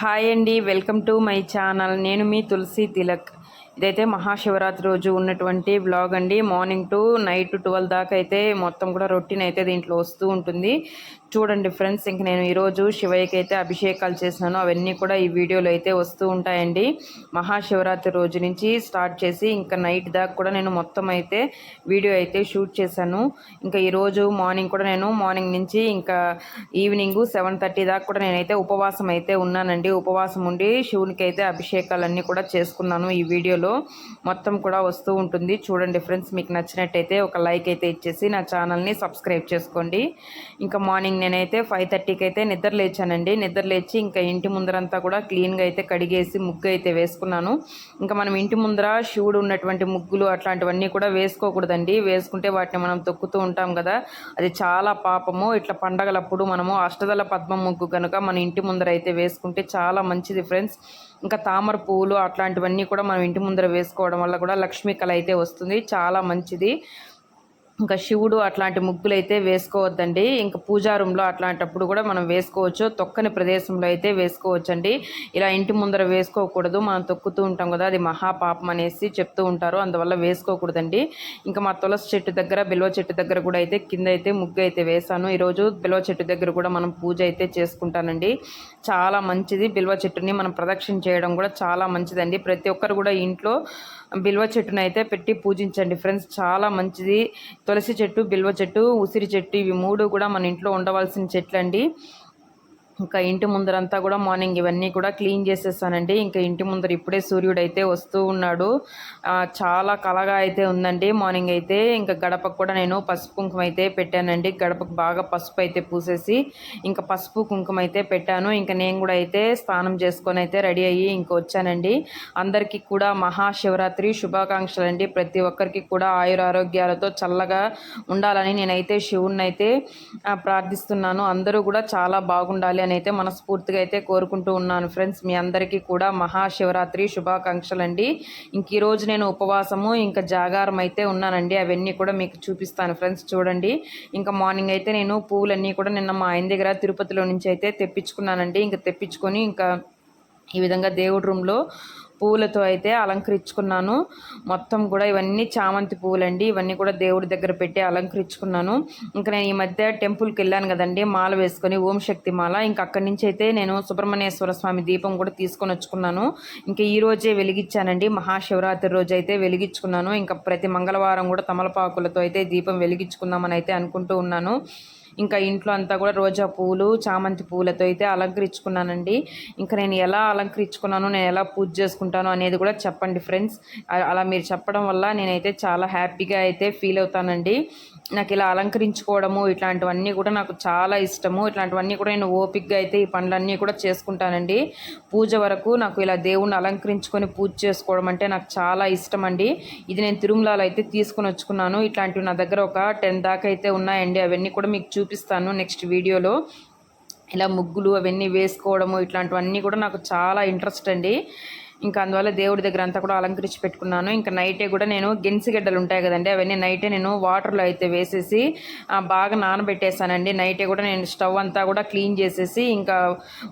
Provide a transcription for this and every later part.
Hi అండి welcome to my channel. నేను మీ తులసి తిలక్. ఇదైతే మహాశివరాత్రి రోజు ఉన్నటువంటి బ్లాగ్ అండి. మార్నింగ్ టు నైట్ ట్వెల్వ్ దాకా అయితే మొత్తం కూడా రొటీన్ అయితే దీంట్లో వస్తూ ఉంటుంది. చూడండి ఫ్రెండ్స్ ఇంక నేను ఈరోజు శివయ్యకి అయితే అభిషేకాలు చేసినాను. అవన్నీ కూడా ఈ వీడియోలో అయితే వస్తూ ఉంటాయండి. మహాశివరాత్రి రోజు నుంచి స్టార్ట్ చేసి ఇంకా నైట్ దాకా కూడా నేను మొత్తం అయితే వీడియో అయితే షూట్ చేశాను. ఇంకా ఈరోజు మార్నింగ్ కూడా నేను మార్నింగ్ నుంచి ఇంకా ఈవినింగ్ సెవెన్ థర్టీ దాకా కూడా నేనైతే ఉపవాసం అయితే ఉన్నానండి. ఉపవాసం ఉండి శివునికి అయితే అభిషేకాలన్నీ కూడా చేసుకున్నాను ఈ వీడియోలో. మొత్తం కూడా వస్తూ ఉంటుంది. చూడండి ఫ్రెండ్స్ మీకు నచ్చినట్టయితే ఒక లైక్ అయితే ఇచ్చేసి నా ఛానల్ని సబ్స్క్రైబ్ చేసుకోండి. ఇంకా మార్నింగ్ నేనైతే ఫైవ్ థర్టీకి అయితే నిద్ర లేచానండి. నిద్ర లేచి ఇంకా ఇంటి ముందరంతా కూడా క్లీన్గా అయితే కడిగేసి ముగ్గు అయితే వేసుకున్నాను. ఇంకా మనం ఇంటి ముందర శివుడు ఉన్నటువంటి ముగ్గులు అట్లాంటివన్నీ కూడా వేసుకోకూడదండి. వేసుకుంటే వాటిని మనం తొక్కుతూ ఉంటాం కదా. అది చాలా పాపము. ఇట్లా పండగలప్పుడు మనము అష్టదల పద్మ ముగ్గు కనుక మన ఇంటి ముందర అయితే వేసుకుంటే చాలా మంచిది ఫ్రెండ్స్. ఇంకా తామర పువ్వులు అట్లాంటివన్నీ కూడా మనం ఇంటి ముందర వేసుకోవడం వల్ల కూడా లక్ష్మీ కళ అయితే వస్తుంది. చాలా మంచిది. ఇంకా శివుడు అట్లాంటి ముగ్గులు అయితే వేసుకోవద్దండి. ఇంకా పూజా రూమ్లో అట్లాంటప్పుడు కూడా మనం వేసుకోవచ్చు. తొక్కని ప్రదేశంలో అయితే వేసుకోవచ్చండి. ఇలా ఇంటి ముందర వేసుకోకూడదు. మనం తొక్కుతూ ఉంటాం కదా అది మహాపాపం అనేసి చెప్తూ ఉంటారు. అందువల్ల వేసుకోకూడదండి. ఇంకా మా తులసి చెట్టు దగ్గర బిల్వ చెట్టు దగ్గర కూడా అయితే కింద అయితే ముగ్గు అయితే వేసాను ఈరోజు బిల్వ చెట్టు దగ్గర కూడా మనం పూజ అయితే చేసుకుంటానండి. చాలా మంచిది. బిల్వ చెట్టుని మనం ప్రదక్షిణ చేయడం కూడా చాలా మంచిదండి. ప్రతి ఒక్కరు కూడా ఇంట్లో బిల్వ చెట్టును అయితే పెట్టి పూజించండి. ఫ్రెండ్స్ చాలా మంచిది. తులసి చెట్టు బిల్వ చెట్టు ఉసిరి చెట్టు ఇవి మూడు కూడా మన ఇంట్లో ఉండవలసిన చెట్లు అండి ఇంకా ఇంటి ముందరంతా కూడా మార్నింగ్ ఇవన్నీ కూడా క్లీన్ చేసేసానండి ఇంకా ఇంటి ముందర ఇప్పుడే సూర్యుడు అయితే వస్తూ ఉన్నాడు. చాలా కలగా అయితే ఉందండి. మార్నింగ్ అయితే ఇంకా గడపకు కూడా నేను పసుపు కుంకుమ అయితే పెట్టానండి. గడపకు బాగా పసుపు అయితే పూసేసి ఇంకా పసుపు కుంకుమ అయితే పెట్టాను. ఇంకా నేను కూడా అయితే స్నానం చేసుకొని అయితే రెడీ అయ్యి ఇంకా వచ్చానండి. అందరికీ కూడా మహాశివరాత్రి శుభాకాంక్షలు అండి ప్రతి ఒక్కరికి కూడా ఆయుర ఆరోగ్యాలతో చల్లగా ఉండాలని నేనైతే శివుణ్ణి అయితే ప్రార్థిస్తున్నాను. అందరూ కూడా చాలా బాగుండాలి అని అయితే మనస్ఫూర్తిగా అయితే కోరుకుంటూ ఉన్నాను ఫ్రెండ్స్. మీ అందరికీ కూడా మహాశివరాత్రి శుభాకాంక్షలు అండి ఇంక ఈరోజు నేను ఉపవాసము ఇంకా జాగారం అయితే ఉన్నానండి. అవన్నీ కూడా మీకు చూపిస్తాను ఫ్రెండ్స్ చూడండి. ఇంకా మార్నింగ్ అయితే నేను పువ్వులన్నీ కూడా నిన్న మా ఆయన దగ్గర తిరుపతిలో నుంచి అయితే తెప్పించుకున్నానండి. ఇంకా తెప్పించుకొని ఇంకా ఈ విధంగా దేవుడి రూమ్లో పువ్వులతో అయితే అలంకరించుకున్నాను. మొత్తం కూడా ఇవన్నీ చామంతి పువ్వులండి ఇవన్నీ కూడా దేవుడి దగ్గర పెట్టి అలంకరించుకున్నాను. ఇంకా నేను ఈ మధ్య టెంపుల్కి వెళ్ళాను కదండి మాల వేసుకొని ఓం శక్తి మాల. ఇంకా అక్కడి నుంచి అయితే నేను సుబ్రహ్మణ్యేశ్వర స్వామి దీపం కూడా తీసుకొని వచ్చుకున్నాను. ఇంకా ఈ రోజే వెలిగించానండి. మహాశివరాత్రి రోజు అయితే వెలిగించుకున్నాను. ఇంకా ప్రతి మంగళవారం కూడా తమలపాకులతో అయితే దీపం వెలిగించుకుందామని అయితే అనుకుంటూ ఉన్నాను. ఇంకా ఇంట్లో అంతా కూడా రోజా పువ్వులు చామంతి పువ్వులతో అయితే అలంకరించుకున్నానండి. ఇంకా నేను ఎలా అలంకరించుకున్నాను నేను ఎలా పూజ చేసుకుంటాను అనేది కూడా చెప్పండి ఫ్రెండ్స్. అలా మీరు చెప్పడం వల్ల నేనైతే చాలా హ్యాపీగా అయితే ఫీల్ అవుతానండి. నాకు ఇలా అలంకరించుకోవడము ఇట్లాంటివన్నీ కూడా నాకు చాలా ఇష్టము. ఇట్లాంటివన్నీ కూడా నేను ఓపిక్గా అయితే ఈ పనులన్నీ కూడా చేసుకుంటానండి. పూజ వరకు నాకు ఇలా దేవుణ్ణి అలంకరించుకొని పూజ చేసుకోవడం అంటే నాకు చాలా ఇష్టం అండి ఇది నేను తిరుమలలో అయితే తీసుకొని వచ్చుకున్నాను. ఇట్లాంటివి నా దగ్గర ఒక టెన్ దాకా అయితే ఉన్నాయండి. అవన్నీ కూడా మీకు చూపిస్తాను నెక్స్ట్ వీడియోలో. ఇలా ముగ్గులు అవన్నీ వేసుకోవడము ఇట్లాంటివన్నీ కూడా నాకు చాలా ఇంట్రెస్ట్ అండి. ఇంకా అందువల్ల దేవుడి దగ్గర అంతా కూడా అలంకరించి పెట్టుకున్నాను. ఇంకా నైటే కూడా నేను గెన్సిగడ్డలు ఉంటాయి కదండి అవన్నీ నైటే నేను వాటర్లో అయితే వేసేసి బాగా నానబెట్టేసానండి నైటే కూడా నేను స్టవ్ అంతా కూడా క్లీన్ చేసేసి ఇంకా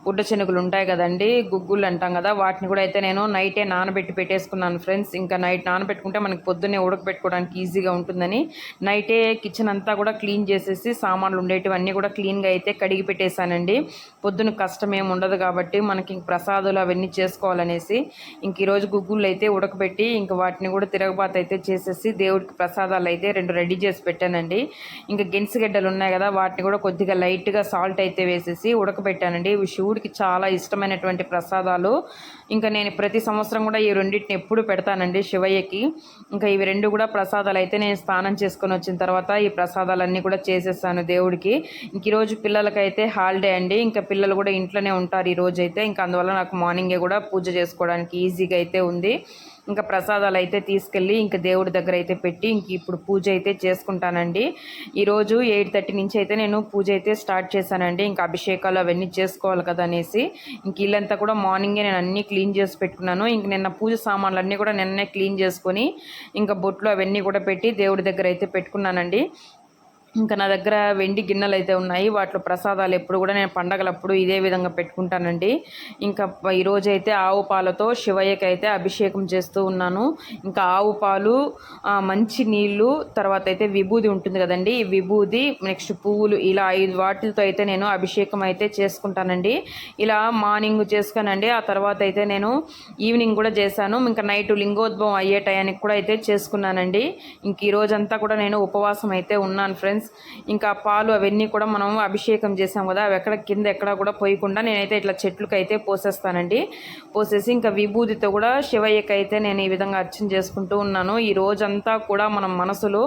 గుడ్డ శనుగులు ఉంటాయి కదండి గుగ్గులు అంటాం కదా వాటిని కూడా అయితే నేను నైటే నానబెట్టి పెట్టేసుకున్నాను ఫ్రెండ్స్. ఇంకా నైట్ నానబెట్టుకుంటే మనకి పొద్దున్నే ఉడకబెట్టుకోవడానికి ఈజీగా ఉంటుందని నైటే కిచెన్ అంతా కూడా క్లీన్ చేసేసి సామాన్లు ఉండేటివన్నీ కూడా క్లీన్గా అయితే కడిగి పెట్టేశానండి. పొద్దున కష్టం ఏమి ఉండదు కాబట్టి మనకి ప్రసాదాలు అవన్నీ చేసుకోవాలనేసి ఇంక ఈరోజు గుగ్గులు అయితే ఉడకబెట్టి ఇంక వాటిని కూడా తిరగబాత అయితే చేసేసి దేవుడికి ప్రసాదాలు అయితే రెండు రెడీ చేసి పెట్టానండి. ఇంకా గెన్సిగడ్డలు ఉన్నాయి కదా వాటిని కూడా కొద్దిగా లైట్గా సాల్ట్ అయితే వేసేసి ఉడకబెట్టానండి. ఇవి శివుడికి చాలా ఇష్టమైనటువంటి ప్రసాదాలు. ఇంకా నేను ప్రతి సంవత్సరం కూడా ఈ రెండింటిని ఎప్పుడు పెడతానండి శివయ్యకి. ఇంకా ఇవి రెండు కూడా ప్రసాదాలు అయితే నేను స్నానం చేసుకొని వచ్చిన తర్వాత ఈ ప్రసాదాలన్నీ కూడా చేసేసాను దేవుడికి. ఇంక ఈరోజు పిల్లలకైతే హాలిడే అండి. ఇంకా పిల్లలు కూడా ఇంట్లోనే ఉంటారు ఈ రోజు అయితే ఇంకా అందువల్ల నాకు మార్నింగే కూడా పూజ చేసుకోవడానికి మనకి ఈజీగా అయితే ఉంది. ఇంకా ప్రసాదాలు అయితే తీసుకెళ్ళి ఇంకా దేవుడి దగ్గర అయితే పెట్టి ఇంక ఇప్పుడు పూజ అయితే చేసుకుంటానండి. ఈరోజు ఎయిట్ థర్టీ నుంచి అయితే నేను పూజ అయితే స్టార్ట్ చేశానండి. ఇంకా అభిషేకాలు అవన్నీ చేసుకోవాలి కదా అనేసి. ఇంక ఇల్లంతా కూడా మార్నింగే నేను అన్నీ క్లీన్ చేసి పెట్టుకున్నాను. ఇంక నిన్న పూజ సామాన్లు అన్నీ కూడా నిన్నే క్లీన్ చేసుకొని ఇంకా బొట్లు అవన్నీ కూడా పెట్టి దేవుడి దగ్గర అయితే పెట్టుకున్నానండి. ఇంకా నా దగ్గర వెండి గిన్నెలు అయితే ఉన్నాయి. వాటిలో ప్రసాదాలు ఎప్పుడు కూడా నేను పండగలప్పుడు ఇదే విధంగా పెట్టుకుంటానండి. ఇంకా ఈరోజు అయితే ఆవు పాలతో శివయ్యకి అయితే అభిషేకం చేస్తూ ఉన్నాను. ఇంకా ఆవు పాలు మంచి నీళ్ళు తర్వాత అయితే విభూది ఉంటుంది కదండి. ఈ విభూది నెక్స్ట్ పువ్వులు ఇలా ఐదు వాటితో అయితే నేను అభిషేకం అయితే చేసుకుంటానండి. ఇలా మార్నింగ్ చేసుకోనండి. ఆ తర్వాత అయితే నేను ఈవినింగ్ కూడా చేశాను. ఇంకా నైట్ లింగోద్భవం అయ్యే టయానికి కూడా అయితే చేసుకున్నానండి. ఇంక ఈరోజంతా కూడా నేను ఉపవాసం అయితే ఉన్నాను ఫ్రెండ్స్. ఇంకా పాలు అవన్నీ కూడా మనం అభిషేకం చేసాం కదా అవి ఎక్కడ కింద ఎక్కడ కూడా పోయకుండా నేనైతే ఇట్లా చెట్లకు అయితే పోసేస్తానండి. పోసేసి ఇంకా విభూతితో కూడా శివయ్యకి అయితే నేను ఈ విధంగా అర్చన చేసుకుంటూ ఉన్నాను. ఈ రోజంతా కూడా మనం మనసులో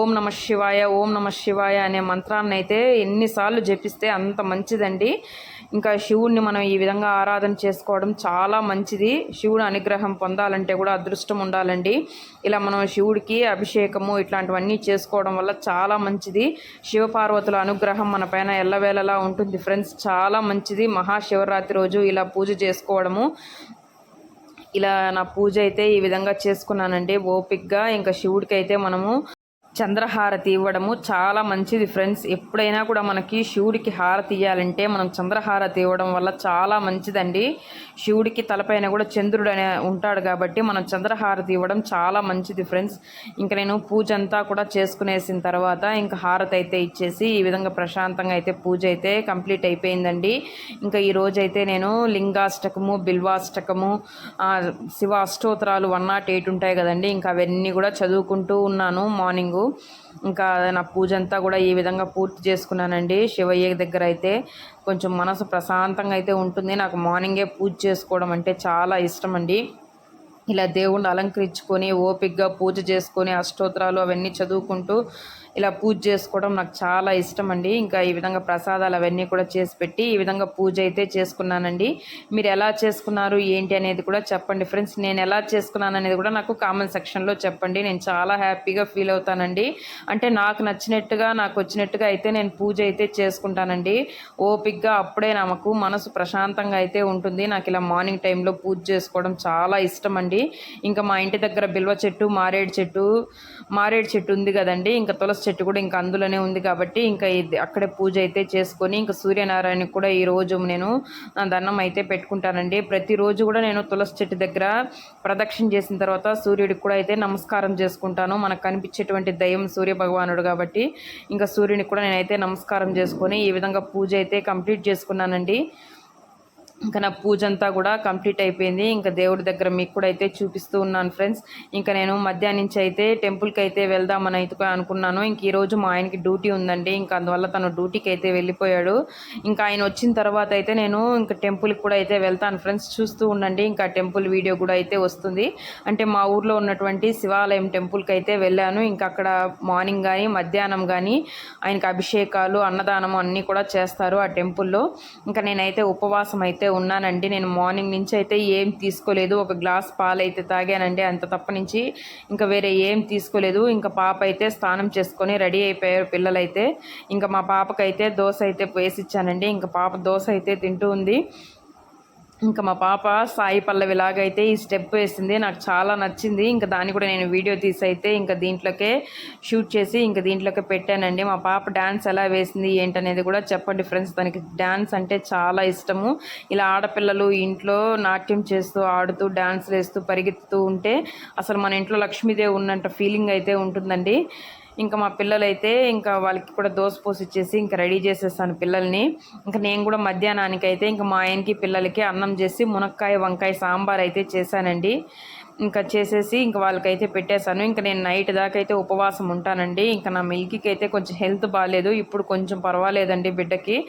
ఓం నమ శివాయ ఓం నమ శివాయ అనే మంత్రాన్ని అయితే ఎన్నిసార్లు జపిస్తే అంత మంచిదండి. ఇంకా శివుణ్ణి మనం ఈ విధంగా ఆరాధన చేసుకోవడం చాలా మంచిది. శివుడు అనుగ్రహం పొందాలంటే కూడా అదృష్టం ఉండాలండి. ఇలా మనం శివుడికి అభిషేకము ఇట్లాంటివన్నీ చేసుకోవడం వల్ల చాలా మంచిది. శివపార్వతుల అనుగ్రహం మన పైన ఎల్లవేళలా ఉంటుంది ఫ్రెండ్స్. చాలా మంచిది. మహాశివరాత్రి రోజు ఇలా పూజ చేసుకోవడము. ఇలా నా పూజ అయితే ఈ విధంగా చేసుకున్నానండి. ఓపిక్గా ఇంకా శివుడికి అయితే మనము చంద్రహారతి ఇవ్వడము చాలా మంచిది ఫ్రెండ్స్. ఎప్పుడైనా కూడా మనకి శివుడికి హారతి ఇవ్వాలంటే మనం చంద్రహారతి ఇవ్వడం వల్ల చాలా మంచిదండి. శివుడికి తలపైన కూడా చంద్రుడు అనే ఉంటాడు కాబట్టి మనం చంద్రహారతి ఇవ్వడం చాలా మంచిది ఫ్రెండ్స్. ఇంకా నేను పూజ అంతా కూడా చేసుకునేసిన తర్వాత ఇంకా హారతి అయితే ఇచ్చేసి ఈ విధంగా ప్రశాంతంగా అయితే పూజ అయితే కంప్లీట్ అయిపోయిందండి. ఇంకా ఈ అయితే నేను లింగాష్టకము బిల్వాష్టకము శివ అష్టోత్తరాలు వన్ నాట్ ఎయిట్ ఉంటాయి కదండి. ఇంకా అవన్నీ కూడా చదువుకుంటూ ఉన్నాను మార్నింగు. ఇంకా నా పూజ అంతా కూడా ఈ విధంగా పూర్తి చేసుకున్నానండి. శివయ్య దగ్గర అయితే కొంచెం మనసు ప్రశాంతంగా అయితే ఉంటుంది. నాకు మార్నింగే పూజ చేసుకోవడం అంటే చాలా ఇష్టం అండి ఇలా దేవుణ్ణి అలంకరించుకొని ఓపిక్గా పూజ చేసుకొని అష్టోత్తరాలు అవన్నీ చదువుకుంటూ ఇలా పూజ చేసుకోవడం నాకు చాలా ఇష్టం అండి ఇంకా ఈ విధంగా ప్రసాదాలు అవన్నీ కూడా చేసి పెట్టి ఈ విధంగా పూజ అయితే చేసుకున్నానండి. మీరు ఎలా చేసుకున్నారు ఏంటి అనేది కూడా చెప్పండి ఫ్రెండ్స్. నేను ఎలా చేసుకున్నాను అనేది కూడా నాకు కామెంట్ సెక్షన్లో చెప్పండి. నేను చాలా హ్యాపీగా ఫీల్ అవుతానండి. అంటే నాకు నచ్చినట్టుగా నాకు వచ్చినట్టుగా అయితే నేను పూజ అయితే చేసుకుంటానండి. ఓపిక్గా అప్పుడే నాకు మనసు ప్రశాంతంగా అయితే ఉంటుంది. నాకు ఇలా మార్నింగ్ టైంలో పూజ చేసుకోవడం చాలా ఇష్టం అండి ఇంకా మా ఇంటి దగ్గర బిల్వ చెట్టు మారేడు చెట్టు మారేడు చెట్టు ఉంది కదండి ఇంకా తులసి చెట్టు కూడా ఇంకా అందులోనే ఉంది కాబట్టి ఇంకా ఇది అక్కడే పూజ అయితే చేసుకొని ఇంకా సూర్యనారాయణకి కూడా ఈ రోజు నేను దండం అయితే పెట్టుకుంటానండి. ప్రతిరోజు కూడా నేను తులసి చెట్టు దగ్గర ప్రదక్షిణ చేసిన తర్వాత సూర్యుడికి కూడా అయితే నమస్కారం చేసుకుంటాను. మనకు కనిపించేటువంటి దయ్యం సూర్య భగవానుడు కాబట్టి ఇంకా సూర్యునికి కూడా నేనైతే నమస్కారం చేసుకొని ఈ విధంగా పూజ అయితే కంప్లీట్ చేసుకున్నానండి. ఇంకా నా పూజ అంతా కూడా కంప్లీట్ అయిపోయింది. ఇంకా దేవుడి దగ్గర మీకు కూడా అయితే చూపిస్తూ ఉన్నాను ఫ్రెండ్స్. ఇంకా నేను మధ్యాహ్నం నుంచి అయితే టెంపుల్కి అయితే వెళ్దామని అయితే అనుకున్నాను. ఇంక ఈరోజు మా ఆయనకి డ్యూటీ ఉందండి. ఇంకా అందువల్ల తను డ్యూటీకి అయితే వెళ్ళిపోయాడు. ఇంకా ఆయన వచ్చిన తర్వాత అయితే నేను ఇంకా టెంపుల్కి కూడా అయితే వెళ్తాను ఫ్రెండ్స్. చూస్తూ ఉండండి. ఇంకా టెంపుల్ వీడియో కూడా అయితే వస్తుంది. అంటే మా ఊర్లో ఉన్నటువంటి శివాలయం టెంపుల్కి అయితే వెళ్ళాను. ఇంకా అక్కడ మార్నింగ్ కానీ మధ్యాహ్నం కానీ ఆయనకి అభిషేకాలు అన్నదానం అన్నీ కూడా చేస్తారు ఆ టెంపుల్లో ఇంకా నేనైతే ఉపవాసం అయితే ఉన్నానండి. నేను మార్నింగ్ నుంచి అయితే ఏం తీసుకోలేదు. ఒక గ్లాస్ పాలు అయితే తాగానండి. అంత తప్ప నుంచి ఇంకా వేరే ఏం తీసుకోలేదు. ఇంకా పాప అయితే స్నానం చేసుకొని రెడీ అయిపోయారు పిల్లలైతే. ఇంకా మా పాపకైతే దోశ అయితే వేసిచ్చానండి ఇంకా పాప దోశ అయితే తింటూ ఉంది. ఇంకా మా పాప సాయి పల్లవిలాగైతే ఈ స్టెప్ వేసింది. నాకు చాలా నచ్చింది. ఇంకా దాన్ని కూడా నేను వీడియో తీసి అయితే ఇంకా దీంట్లోకే షూట్ చేసి ఇంకా దీంట్లోకే పెట్టానండి. మా పాప డ్యాన్స్ ఎలా వేసింది ఏంటనేది కూడా చెప్పండి ఫ్రెండ్స్. దానికి డ్యాన్స్ అంటే చాలా ఇష్టము. ఇలా ఆడపిల్లలు ఇంట్లో నాట్యం చేస్తూ ఆడుతూ డ్యాన్స్ వేస్తూ పరిగెత్తుతూ ఉంటే అసలు మన ఇంట్లో లక్ష్మీదేవి ఉన్నంత ఫీలింగ్ అయితే ఉంటుందండి. ఇంకా మా పిల్లలైతే ఇంకా వాళ్ళకి కూడా దోశ పోసి ఇచ్చేసి ఇంకా రెడీ చేసేస్తాను పిల్లల్ని. ఇంకా నేను కూడా మధ్యాహ్నానికి అయితే ఇంకా మా ఆయనకి పిల్లలకి అన్నం చేసి మునక్కాయ వంకాయ సాంబార్ అయితే చేశానండి. ఇంకా చేసేసి ఇంకా వాళ్ళకైతే పెట్టేశాను. ఇంకా నేను నైట్ దాకా అయితే ఉపవాసం ఉంటానండి. ఇంకా నా మిల్కీకి అయితే కొంచెం హెల్త్ బాగాలేదు ఇప్పుడు కొంచెం పర్వాలేదండి బిడ్డకి.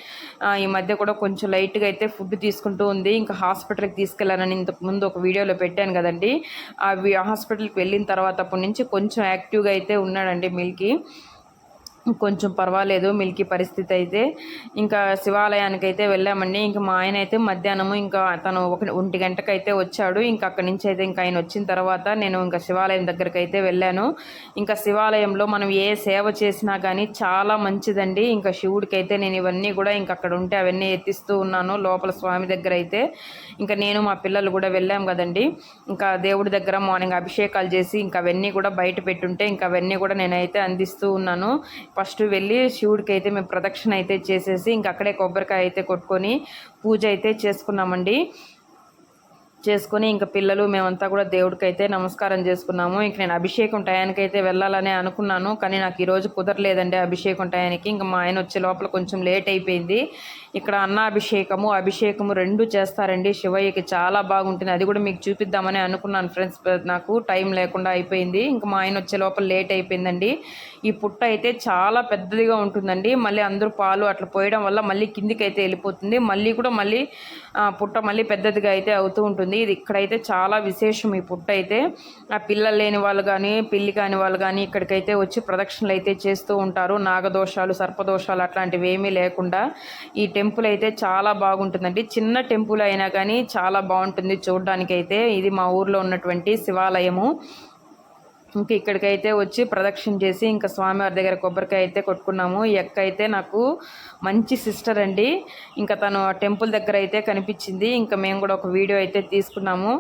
ఈ మధ్య కూడా కొంచెం లైట్గా అయితే ఫుడ్ తీసుకుంటూ ఉంది. ఇంకా హాస్పిటల్కి తీసుకెళ్ళానని ఇంతకు ముందు ఒక వీడియోలో పెట్టాను కదండి. ఆ వి- హాస్పిటల్కి వెళ్ళిన తర్వాత అప్పటి నుంచి కొంచెం యాక్టివ్గా అయితే ఉన్నాడండి మిల్కీ. కొంచెం పర్వాలేదు మిల్కీ పరిస్థితి అయితే ఇంకా శివాలయానికి అయితే వెళ్ళామండి. ఇంకా మా ఆయన అయితే మధ్యాహ్నము ఇంకా తను ఒక ఒంటి గంటకు అయితే వచ్చాడు. ఇంకా అక్కడి నుంచి అయితే ఇంకా ఆయన వచ్చిన తర్వాత నేను ఇంకా శివాలయం దగ్గరికి అయితే వెళ్ళాను. ఇంకా శివాలయంలో మనం ఏ సేవ చేసినా కానీ చాలా మంచిదండి. ఇంకా శివుడికి అయితే నేను ఇవన్నీ కూడా ఇంకా అక్కడ ఉంటే అవన్నీ ఎత్తిస్తూ ఉన్నాను లోపల స్వామి దగ్గర అయితే ఇంకా నేను మా పిల్లలు కూడా వెళ్ళాం కదండి. ఇంకా దేవుడి దగ్గర మార్నింగ్ అభిషేకాలు చేసి ఇంకా అవన్నీ కూడా బయట పెట్టుంటే ఇంకా అవన్నీ కూడా నేనైతే అందిస్తూ ఉన్నాను. ఫస్ట్ వెళ్ళి శివుడికి అయితే మేము ప్రదక్షిణ అయితే చేసేసి ఇంక అక్కడే కొబ్బరికాయ అయితే కొట్టుకొని పూజ అయితే చేసుకున్నామండి. చేసుకొని ఇంకా పిల్లలు మేమంతా కూడా దేవుడికి అయితే నమస్కారం చేసుకున్నాము. ఇంక నేను అభిషేకం టయానికి అయితే వెళ్ళాలని అనుకున్నాను. కానీ నాకు ఈరోజు కుదరలేదండి అభిషేకం టయానికి. ఇంకా మా ఆయన వచ్చే లోపల కొంచెం లేట్ అయిపోయింది. ఇక్కడ అన్నాభిషేకము అభిషేకము రెండు చేస్తారండి. శివయ్యకి చాలా బాగుంటుంది. అది కూడా మీకు చూపిద్దామని అనుకున్నాను ఫ్రెండ్స్. నాకు టైం లేకుండా అయిపోయింది. ఇంకా మా ఆయన వచ్చే లోపల లేట్ అయిపోయిందండి. ఈ పుట్ట అయితే చాలా పెద్దదిగా ఉంటుందండి. మళ్ళీ అందరూ పాలు అట్లా పోయడం వల్ల మళ్ళీ కిందికి అయితే వెళ్ళిపోతుంది. మళ్ళీ కూడా మళ్ళీ పుట్ట మళ్ళీ పెద్దదిగా అయితే అవుతూ ఉంటుంది. ఇది ఇక్కడైతే చాలా విశేషం ఈ పుట్ట అయితే. ఆ పిల్లలు లేని వాళ్ళు కానీ పిల్లి కాని వాళ్ళు కానీ ఇక్కడికైతే వచ్చి ప్రదక్షిణలు అయితే చేస్తూ ఉంటారు. నాగదోషాలు సర్పదోషాలు అట్లాంటివి ఏమీ లేకుండా ఈ టెంపుల్ టెంపుల్ అయితే చాలా బాగుంటుందండి. చిన్న టెంపుల్ అయినా కానీ చాలా బాగుంటుంది చూడడానికైతే. ఇది మా ఊర్లో ఉన్నటువంటి శివాలయము. ఇంక ఇక్కడికైతే వచ్చి ప్రదక్షిణ చేసి ఇంకా స్వామివారి దగ్గర కొబ్బరికాయ అయితే కొట్టుకున్నాము. ఈ అక్క అయితే నాకు మంచి సిస్టర్ అండి. ఇంకా తను టెంపుల్ దగ్గర అయితే కనిపించింది. ఇంకా మేము కూడా ఒక వీడియో అయితే తీసుకున్నాము.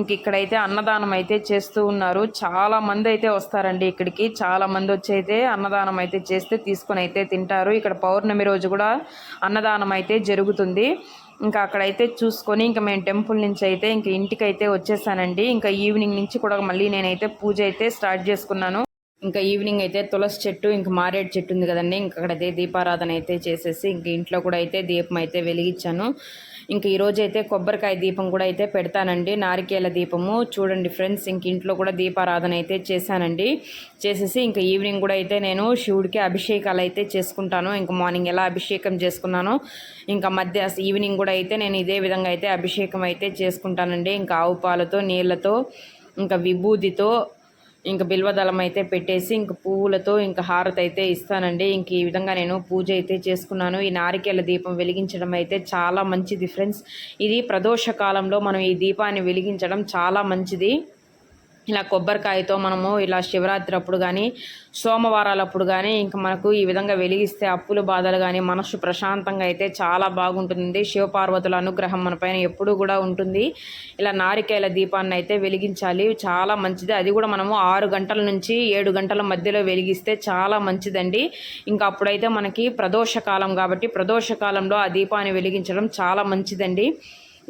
ఇంక ఇక్కడైతే అన్నదానం అయితే చేస్తూ ఉన్నారు. చాలా మంది అయితే వస్తారండి ఇక్కడికి. చాలా మంది వచ్చి అయితే అన్నదానం అయితే చేస్తే తీసుకొని అయితే తింటారు. ఇక్కడ పౌర్ణమి రోజు కూడా అన్నదానం అయితే జరుగుతుంది. ఇంకా అక్కడైతే చూసుకొని ఇంకా మేము టెంపుల్ నుంచి అయితే ఇంకా ఇంటికి అయితే వచ్చేసానండి. ఇంకా ఈవినింగ్ నుంచి కూడా మళ్ళీ నేనైతే పూజ అయితే స్టార్ట్ చేసుకున్నాను. ఇంకా ఈవినింగ్ అయితే తులసి చెట్టు ఇంకా మారేడు చెట్టు ఉంది కదండి. ఇంకా అక్కడైతే దీపారాధన అయితే చేసేసి ఇంక ఇంట్లో కూడా అయితే దీపం అయితే వెలిగించాను. ఇంక ఈరోజు అయితే కొబ్బరికాయ దీపం కూడా అయితే పెడతానండి. నారికేల దీపము. చూడండి ఫ్రెండ్స్ ఇంక ఇంట్లో కూడా దీపారాధన అయితే చేశానండి. చేసేసి ఇంక ఈవినింగ్ కూడా అయితే నేను శివుడికి అభిషేకాలు అయితే చేసుకుంటాను. ఇంక మార్నింగ్ ఎలా అభిషేకం చేసుకున్నానో ఇంకా మధ్య ఈవినింగ్ కూడా అయితే నేను ఇదే విధంగా అయితే అభిషేకం అయితే చేసుకుంటానండి. ఇంకా ఆవు పాలతో నీళ్ళతో ఇంకా విభూతితో ఇంక బిల్వదళం అయితే పెట్టేసి ఇంక పువ్వులతో ఇంకా హారతి అయితే ఇస్తానండి. ఇంక ఈ విధంగా నేను పూజ అయితే చేసుకున్నాను. ఈ నారికేల దీపం వెలిగించడం అయితే చాలా మంచిది ఫ్రెండ్స్. ఇది ప్రదోష కాలంలో మనం ఈ దీపాన్ని వెలిగించడం చాలా మంచిది. ఇలా కొబ్బరికాయతో మనము ఇలా శివరాత్రి అప్పుడు కానీ సోమవారాలప్పుడు కానీ ఇంకా మనకు ఈ విధంగా వెలిగిస్తే అప్పులు బాధలు కానీ మనసు ప్రశాంతంగా అయితే చాలా బాగుంటుంది శివపార్వతుల అనుగ్రహం మన పైన ఎప్పుడూ కూడా ఉంటుంది. ఇలా నారికేల దీపాన్ని అయితే వెలిగించాలి. చాలా మంచిది. అది కూడా మనము ఆరు గంటల నుంచి ఏడు గంటల మధ్యలో వెలిగిస్తే చాలా మంచిదండి. ఇంకా అప్పుడైతే మనకి ప్రదోషకాలం కాబట్టి ప్రదోషకాలంలో ఆ దీపాన్ని వెలిగించడం చాలా మంచిదండి.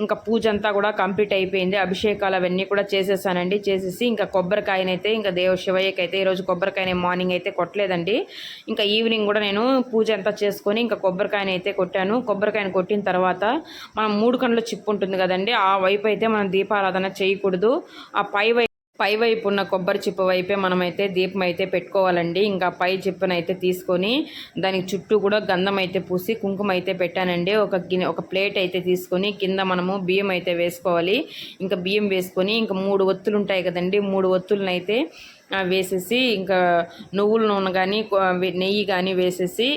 ఇంకా పూజ అంతా కూడా కంప్లీట్ అయిపోయింది. అభిషేకాలు అవన్నీ కూడా చేసేసానండి. చేసేసి ఇంకా కొబ్బరికాయనైతే ఇంకా దేవ శివయ్యకి అయితే ఈరోజు కొబ్బరికాయనే మార్నింగ్ అయితే కొట్టలేదండి. ఇంకా ఈవినింగ్ కూడా నేను పూజ అంతా చేసుకొని ఇంకా కొబ్బరికాయనైతే అయితే కొట్టాను. కొబ్బరికాయని కొట్టిన తర్వాత మనం మూడు కండ్ల చిప్పు ఉంటుంది కదండి ఆ వైపు అయితే మనం దీపారాధన చేయకూడదు. ఆ పై వైపు పై వైపు ఉన్న కొబ్బరి చిప్ప వైపే మనమైతే దీపం అయితే పెట్టుకోవాలండి. ఇంకా పై చిప్పనైతే తీసుకొని దానికి చుట్టూ కూడా గంధం అయితే పూసి కుంకుమ అయితే పెట్టానండి. ఒక గిన్నె ఒక ప్లేట్ అయితే తీసుకొని కింద మనము బియ్యం అయితే వేసుకోవాలి. ఇంకా బియ్యం వేసుకొని ఇంకా మూడు ఒత్తులు ఉంటాయి కదండి. మూడు ఒత్తులను అయితే వేసేసి ఇంకా నువ్వుల నూనె కానీ నెయ్యి కానీ వేసేసి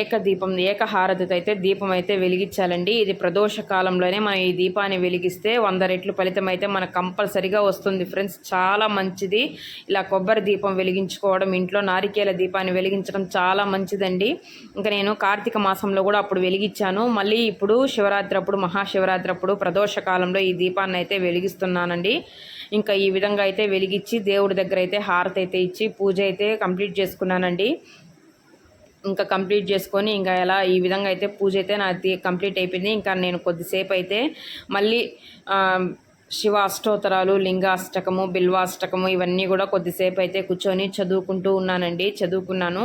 ఏక దీపం ఏకహారతితో అయితే దీపం అయితే వెలిగించాలండి. ఇది ప్రదోష కాలంలోనే మనం ఈ దీపాన్ని వెలిగిస్తే వంద రెట్లు ఫలితం అయితే మనకు కంపల్సరిగా వస్తుంది. ఫ్రెండ్స్ చాలా మంచిది. ఇలా కొబ్బరి దీపం వెలిగించుకోవడం ఇంట్లో నారికేల దీపాన్ని వెలిగించడం చాలా మంచిదండి. ఇంకా నేను కార్తీక మాసంలో కూడా అప్పుడు వెలిగించాను. మళ్ళీ ఇప్పుడు శివరాత్రి అప్పుడు మహాశివరాత్రి అప్పుడు ప్రదోష కాలంలో ఈ దీపాన్ని అయితే వెలిగిస్తున్నానండి. ఇంకా ఈ విధంగా అయితే వెలిగించి దేవుడి దగ్గర అయితే హారతి అయితే ఇచ్చి పూజ అయితే కంప్లీట్ చేసుకున్నానండి. ఇంకా కంప్లీట్ చేసుకొని ఇంకా ఎలా ఈ విధంగా అయితే పూజ అయితే నాది కంప్లీట్ అయిపోయింది. ఇంకా నేను కొద్దిసేపు అయితే మళ్ళీ శివ అష్టోత్తరాలు లింగాష్టకము బిల్వాష్టకము ఇవన్నీ కూడా కొద్దిసేపు అయితే కూర్చొని చదువుకుంటూ ఉన్నానండి. చదువుకున్నాను.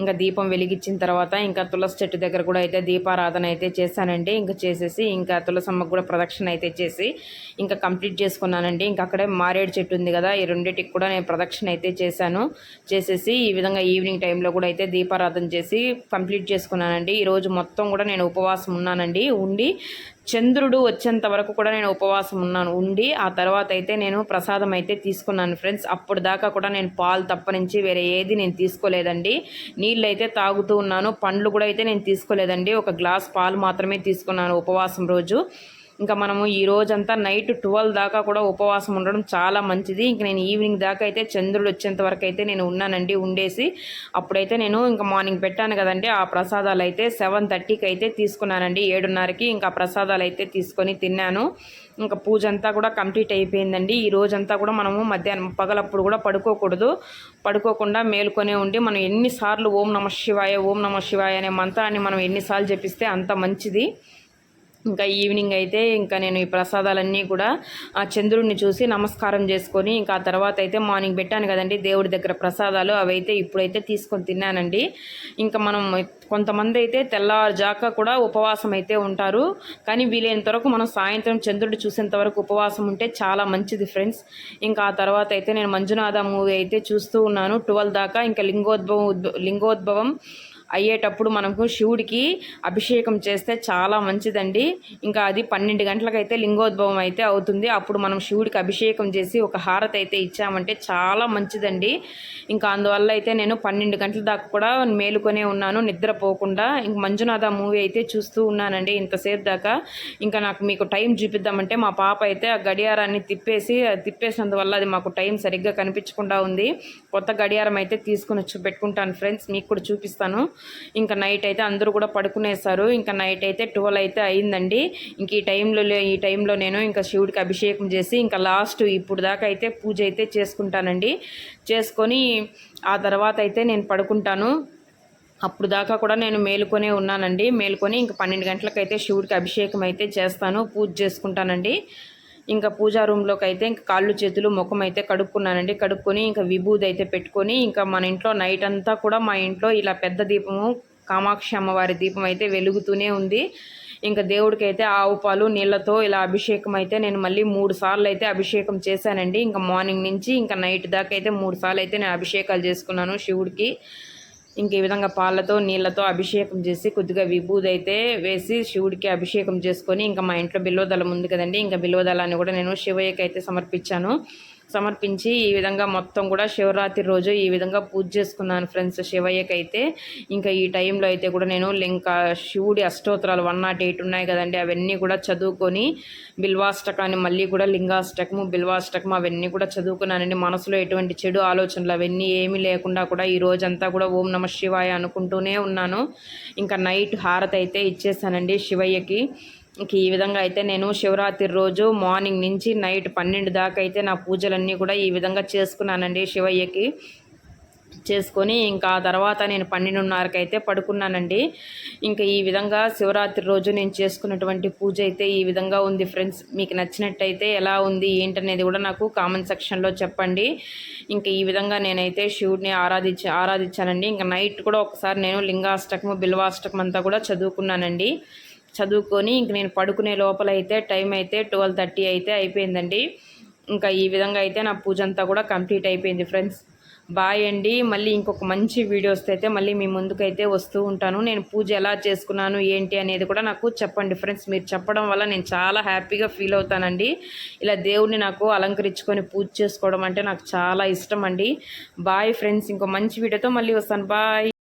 ఇంకా దీపం వెలిగించిన తర్వాత ఇంకా తులసి చెట్టు దగ్గర కూడా అయితే దీపారాధన అయితే చేశానండి. ఇంకా చేసేసి ఇంకా తులసమ్మకు కూడా ప్రదక్షిణ అయితే చేసి ఇంకా కంప్లీట్ చేసుకున్నానండి. ఇంకా అక్కడే మారేడు చెట్టు ఉంది కదా ఈ రెండింటికి కూడా నేను ప్రదక్షిణ అయితే చేశాను. చేసేసి ఈ విధంగా ఈవినింగ్ టైంలో కూడా అయితే దీపారాధన చేసి కంప్లీట్ చేసుకున్నానండి. ఈరోజు మొత్తం కూడా నేను ఉపవాసం ఉన్నానండి. ఉండి చంద్రుడు వచ్చేంత వరకు కూడా నేను ఉపవాసం ఉన్నాను. ఉండి ఆ తర్వాత అయితే నేను ప్రసాదం అయితే తీసుకున్నాను ఫ్రెండ్స్. అప్పుడు దాకా కూడా నేను పాలు తప్ప నుంచి వేరే ఏది నేను తీసుకోలేదండి. నీళ్ళు అయితే తాగుతూ ఉన్నాను. పండ్లు కూడా అయితే నేను తీసుకోలేదండి. ఒక గ్లాస్ పాలు మాత్రమే తీసుకున్నాను ఉపవాసం రోజు. ఇంకా మనము ఈ రోజంతా నైట్ ట్వెల్వ్ దాకా కూడా ఉపవాసం ఉండడం చాలా మంచిది. ఇంక నేను ఈవినింగ్ దాకా అయితే చంద్రుడు వచ్చేంత వరకు అయితే నేను ఉన్నానండి ఉండేసి. అప్పుడైతే నేను ఇంకా మార్నింగ్ పెట్టాను కదండి ఆ ప్రసాదాలు అయితే సెవెన్ థర్టీకి అయితే తీసుకున్నానండి. ఏడున్నరకి ఇంకా ప్రసాదాలు అయితే తీసుకొని తిన్నాను. ఇంకా పూజ అంతా కూడా కంప్లీట్ అయిపోయిందండి. ఈ రోజంతా కూడా మనము మధ్యాహ్నం పగలప్పుడు కూడా పడుకోకూడదు. పడుకోకుండా మేలుకొనే ఉండి మనం ఎన్నిసార్లు ఓం నమ శివాయ ఓం నమ శివాయ అనే మంత్రాన్ని మనం ఎన్నిసార్లు జపిస్తే అంత మంచిది. ఇంకా ఈవినింగ్ అయితే ఇంకా నేను ఈ ప్రసాదాలన్నీ కూడా ఆ చంద్రుడిని చూసి నమస్కారం చేసుకొని ఇంకా ఆ తర్వాత అయితే మార్నింగ్ పెట్టాను కదండి దేవుడి దగ్గర ప్రసాదాలు అవైతే ఇప్పుడైతే తీసుకొని తిన్నానండి. ఇంకా మనం కొంతమంది అయితే తెల్లవారుజాక కూడా ఉపవాసం అయితే ఉంటారు. కానీ వీలైనంత వరకు మనం సాయంత్రం చంద్రుడు చూసేంత వరకు ఉపవాసం ఉంటే చాలా మంచిది ఫ్రెండ్స్. ఇంకా ఆ తర్వాత అయితే నేను మంజునాథ మూవీ అయితే చూస్తూ ఉన్నాను. ట్వెల్వ్ దాకా ఇంకా లింగోద్భవం లింగోద్భవం అయ్యేటప్పుడు మనకు శివుడికి అభిషేకం చేస్తే చాలా మంచిదండి. ఇంకా అది పన్నెండు గంటలకైతే లింగోద్భవం అయితే అవుతుంది. అప్పుడు మనం శివుడికి అభిషేకం చేసి ఒక హారతి అయితే ఇచ్చామంటే చాలా మంచిదండి. ఇంకా అందువల్ల అయితే నేను పన్నెండు గంటల దాకా కూడా మేలుకొనే ఉన్నాను నిద్రపోకుండా ఇంక మంజునాథ మూవీ అయితే చూస్తూ ఉన్నానండి ఇంతసేపు దాకా. ఇంకా నాకు మీకు టైం చూపిద్దామంటే మా పాప అయితే ఆ గడియారాన్ని తిప్పేసి తిప్పేసినందువల్ల అది మాకు టైం సరిగ్గా కనిపించకుండా ఉంది. కొత్త గడియారం అయితే తీసుకుని వచ్చి పెట్టుకుంటాను ఫ్రెండ్స్ మీకు కూడా చూపిస్తాను. ఇంకా నైట్ అయితే అందరూ కూడా పడుకునేసారు ఇంకా నైట్ అయితే ట్వెల్వ్ అయితే అయిందండి. ఇంక ఈ టైంలో ఈ టైంలో నేను ఇంకా శివుడికి అభిషేకం చేసి ఇంకా లాస్ట్ ఇప్పుడు దాకా అయితే పూజ అయితే చేసుకుంటానండి. చేసుకొని ఆ తర్వాత అయితే నేను పడుకుంటాను. అప్పుడు దాకా కూడా నేను మేలుకొనే ఉన్నానండి. మేలుకొని ఇంక పన్నెండు గంటలకైతే శివుడికి అభిషేకం అయితే చేస్తాను. పూజ చేసుకుంటానండి. ఇంకా పూజా రూమ్లోకి అయితే ఇంకా కాళ్ళు చేతులు ముఖం అయితే కడుక్కున్నానండి. కడుక్కొని ఇంకా విభూది అయితే పెట్టుకొని ఇంకా మన ఇంట్లో నైట్ అంతా కూడా మా ఇంట్లో ఇలా పెద్ద దీపము కామాక్షి అమ్మవారి దీపం అయితే వెలుగుతూనే ఉంది. ఇంకా దేవుడికి అయితే ఆవు పాలు నీళ్ళతో ఇలా అభిషేకం అయితే నేను మళ్ళీ మూడు సార్లు అయితే అభిషేకం చేశానండి. ఇంకా మార్నింగ్ నుంచి ఇంకా నైట్ దాకా అయితే మూడు సార్లు అయితే నేను అభిషేకాలు చేసుకున్నాను శివుడికి. ఇంక ఈ విధంగా పాలతో నీళ్ళతో అభిషేకం చేసి కొద్దిగా విభూది అయితే వేసి శివుడికి అభిషేకం చేసుకొని ఇంకా మా ఇంట్లో బిల్వదళం ఉంది కదండి. ఇంకా బిల్వదళాన్ని కూడా నేను శివయ్యకి అయితే సమర్పించాను. సమర్పించి ఈ విధంగా మొత్తం కూడా శివరాత్రి రోజు ఈ విధంగా పూజ చేసుకున్నాను ఫ్రెండ్స్ శివయ్యకి అయితే ఇంకా ఈ టైంలో అయితే కూడా నేను ఇంకా శివుడి అష్టోత్తరాలు వన్ నాట్ ఎయిట్ ఉన్నాయి కదండి అవన్నీ కూడా చదువుకొని బిల్వాష్టకాన్ని మళ్ళీ కూడా లింగాష్టకము బిల్వాష్టకము అవన్నీ కూడా చదువుకున్నానండి. మనసులో ఎటువంటి చెడు ఆలోచనలు అవన్నీ ఏమీ లేకుండా కూడా ఈ రోజంతా కూడా ఓం నమ శివాయ అనుకుంటూనే ఉన్నాను. ఇంకా నైట్ హారతి అయితే ఇచ్చేసానండి శివయ్యకి. ఇంక ఈ విధంగా అయితే నేను శివరాత్రి రోజు మార్నింగ్ నుంచి నైట్ పన్నెండు దాకా అయితే నా పూజలన్నీ కూడా ఈ విధంగా చేసుకున్నానండి శివయ్యకి. చేసుకొని ఇంకా ఆ తర్వాత నేను పన్నెండున్నరకు అయితే పడుకున్నానండి. ఇంకా ఈ విధంగా శివరాత్రి రోజు నేను చేసుకున్నటువంటి పూజ అయితే ఈ విధంగా ఉంది ఫ్రెండ్స్. మీకు నచ్చినట్టయితే ఎలా ఉంది ఏంటనేది కూడా నాకు కామెంట్ సెక్షన్లో చెప్పండి. ఇంకా ఈ విధంగా నేనైతే శివుడిని ఆరాధించి ఆరాధించానండి. ఇంకా నైట్ కూడా ఒకసారి నేను లింగాష్టకము బిల్వాష్టకం అంతా కూడా చదువుకున్నానండి. చదువుకొని ఇంక నేను పడుకునే లోపల అయితే టైం అయితే ట్వెల్వ్ థర్టీ అయితే అయిపోయిందండి. ఇంకా ఈ విధంగా అయితే నా పూజ అంతా కూడా కంప్లీట్ అయిపోయింది ఫ్రెండ్స్. బాయ్ అండి. మళ్ళీ ఇంకొక మంచి వీడియోస్ అయితే మళ్ళీ మీ ముందుకైతే వస్తూ ఉంటాను. నేను పూజ ఎలా చేసుకున్నాను ఏంటి అనేది కూడా నాకు చెప్పండి ఫ్రెండ్స్. మీరు చెప్పడం వల్ల నేను చాలా హ్యాపీగా ఫీల్ అవుతానండి. ఇలా దేవుడిని నాకు అలంకరించుకొని పూజ చేసుకోవడం అంటే నాకు చాలా ఇష్టం అండి. Bye friends. ఇంకో మంచి వీడియోతో మళ్ళీ వస్తాను. బాయ్.